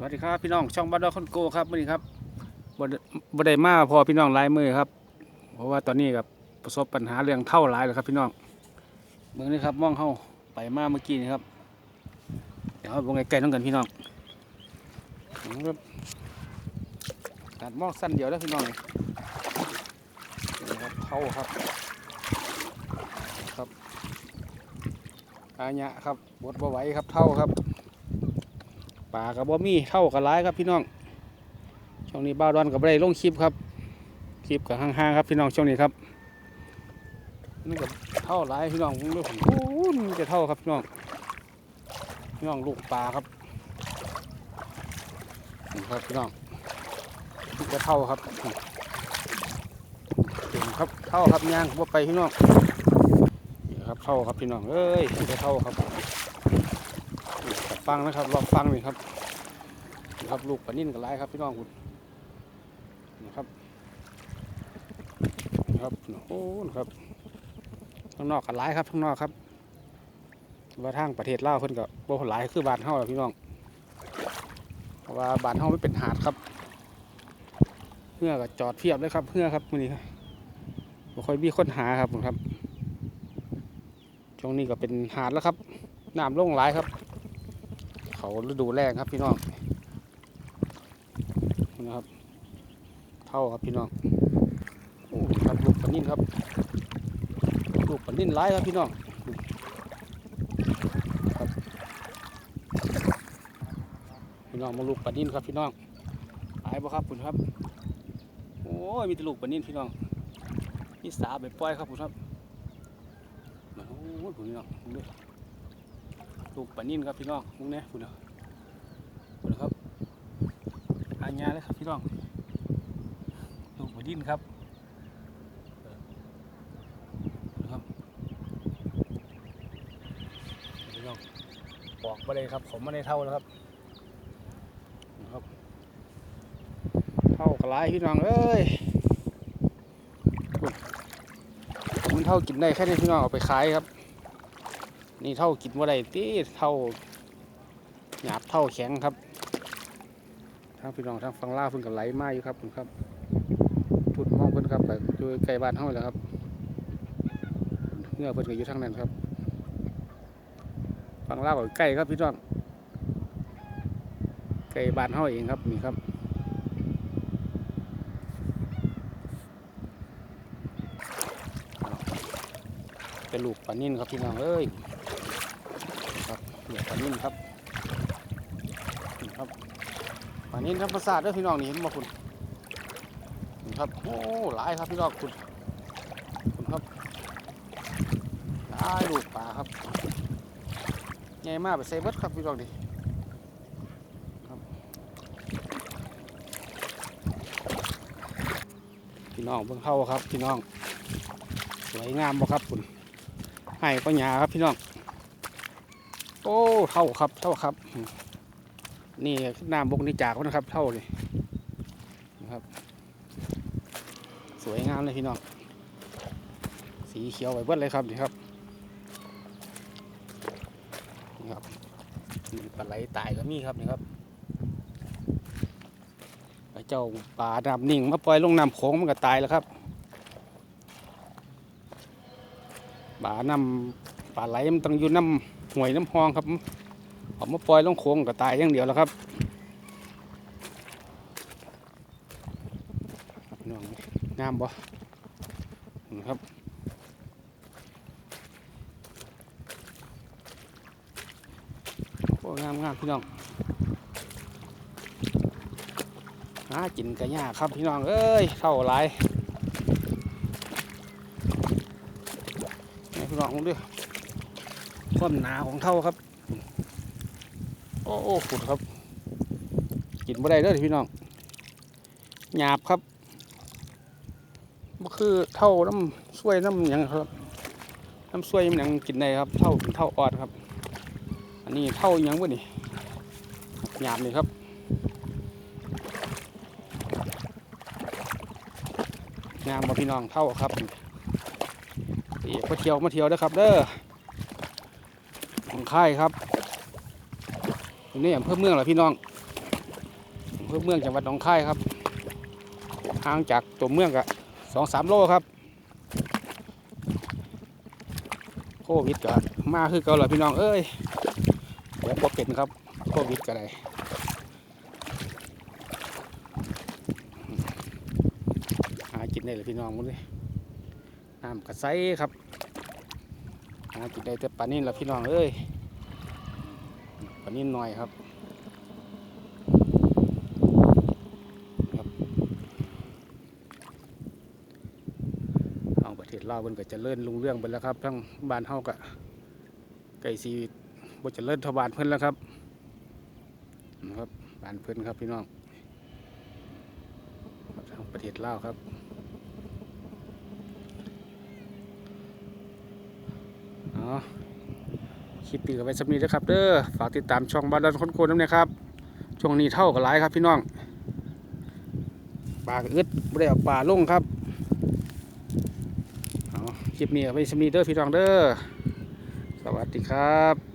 สวัสดีครับพี่น้องช่องบ้านดอกคอนโกครับวันนี้ครับบดได้มาพอพี่น้องลายมือครับ เพราะว่าตอนนี้กับประสบปัญหาเรื่องเท่าหลายแล้วครับ พี่น้องเมืองนี้ครับมองเข้าไปมาเมื่อกี้นี่ครับเดี๋ยวเราลงใกล้ๆน้องกันพี่น้องครับการมองสั้นเดียวแล้วพี่น้องนี่ครับเท่าครับครับอาญะครับบดบ่ไหวครับเท่าครับ ป่ากับบ่มีเท่ากับร้ายครับพี่น้อง ช่วงนี้บ้าดอนกับไได้ลงคลิปครับ คลิปกับห่างๆครับพี่น้องช่วงนี้ครับนี่กับเท่าร้ายพี่น้องผมรู้ผมโอ้ยมันจะเท่าครับพี่น้อง พี่น้องลูกปลาครับนี่ครับพี่น้องนี่จะเท่าครับเก่งครับเท่าครับย่างว่าไปพี่น้องนี่ครับเท่าครับพี่น้องเอ้ยจะเท่าครับ ฟังนะครับลองฟังหน่อยครับนี่ครับลูกปลานิ่นกับไรครับพี่น้องคุณนี่ครับนี่ครับโอ้นะครับข้างนอกกับไรครับข้างนอกครับว่าทางประเทศลาวเพิ่นก็บ่หลายคือบานเฮาหรอกพี่น้องเพราะว่าบานเฮาไม่เป็นหาดครับเพื่อก็จอดเพียบเลยครับเพื่อครับมื้อนี้ครับบ่ค่อยมีคนหาครับผมครับช่วงนี้ก็เป็นหาดแล้วครับน้ำลงหลายครับ เขาฤดูแรกครับพี่น้องนะครับ เท่าครับพี่น้องโอ้ครับลูกปนิ่นครับลูกปนิ่นร้ายครับพี่น้องครับพี่น้องมาลูกปนิ่นครับพี่น้องหายบ่ครับคุณครับโอ้ยมีแต่ลูกปนิ่นพี่น้องนี่สาไปปล่อยครับคุณครับโอ้ยคุณพี่น้องดู ลูกปลานิ่นครับพี่น้องมุ้งเนี่ยคุณนะคุณครับอาญาเลยครับพี่น้องลูกปลานิ่นครับนะครับพี่น้องปอกมาเลยครับผมไม่ได้เท่าแล้วครับนะครับเท่ากระไรพี่น้องเอ้ยมันเท่ากินได้แค่นี้พี่น้องเอาไปขายครับ นี่เท่ากินว่าไรตีเท่าหยาบเท่าแข็งครับทางพี่น้องทางฟังล่าวเพิ่นกับไหลมาอยู่ครับผมครับพูดมองเพิ่นครับแบบอยู่ใกล้บ้านเฮาแหล้วครับเนื้อเพิ่นก็อยู่ทางนั้นครับฟังล่าวก็ใกล้ครับพี่น้องใกล้บ้านเฮาเองครับนี่ครับเป็นลูกปลานิ่นครับพี่น้องเอ้ย เหลือปลานิ่นครับนี่ครับปลานิ่นธรรมศาสตร์ด้อพี่น้องนี่เห็นบ่คุณนี่ครับโอ้หลายครับพี่น้องคุณคุณครับหลายลูกปลาครับใหญ่มากไปใส่เบิดครับพี่น้องดิครับพี่น้องเบิ่งเข้าครับพี่น้องสวยงามบ่ครับคุณให้ก็หยาครับพี่น้อง อ้เท่าครับเท่าครับ นี่น้ำบกนี่จากนะครับ เท่าเลยนะครับ สวยงามเลยพี่น้องสีเขียวไว้เบิดเลยครับนี่ครับนี่ครับปลาไหลตายก็มีครับนี่ครับไอเจ้าปลาดำนิ่งมาปล่อยลงน้ำโขงมันก็ตายแล้วครับปลาน้ำปลาไหลมันต้องอยู่น้ำ ห่วยน้ำพองครับเอามาปล่อยลงโค้งก็ตายอย่างเดียวแล้วครับน้องงามบ่นะครับโอ้งามงามพี่น้องหากินกันยาครับพี่น้องเอ้ยเท่าไรนี่พี่น้องดู ความหนาของเท่าครับ โอ้โอ้ขุดครับ กินบ่ได้เด้อพี่น้องหยาบครับก็คือเท่าน้ำช่วยน้ำหยังครับน้ำช่วยมันหยังกินได้ครับเท่าเป็นเท่าออนครับ อันนี้เท่าหยังวะนี่หยาบนี่ครับงามบ่พี่น้องเท่าครับนี่มาเที่ยวมาเที่ยวเด้อครับเด้อ ของค่ายครับตรงนี้อำเภอเมืองเหรอพี่น้องเพื่อเมืองจังหวัดหนองคายครับห่างจากตัวเมืองก็สองสามโลครับโควิดก็มาคือเก่าแล้วพี่น้องเอ้ยเดี๋ยวพอเป็นครับโควิดก็ได้หากินได้เลยพี่น้องหมดเลยน้ำกระไซครับากินได้แต่ปลานิ่นละพี่น้องเอ้ยปลานิ่นหน่อยครับเอาประเทศลาวเพิ่นก็จะเลื่อนลุงเรื่องไปแล้วครับ ทั้งบ้านเฮาก็ไก่สีบ่จะเลื่อนทบานเพิ่นแล้วครับนะครับบ้านเพิ่นครับพี่น้องทางประเทศลาวครับ เอาคลิปปีกไว้สำนี้นะครับเด้อฝากติดตามช่องบ้านดอนคนโกนน้ำเนี่ยครับช่วงนี้เท่ากับหลายครับพี่น้องปลากอึดไม่ได้เอาปลาลงครับเอาคลิปนี้เอาไว้สำนีเด้อพี่น้องเด้อสวัสดีครับ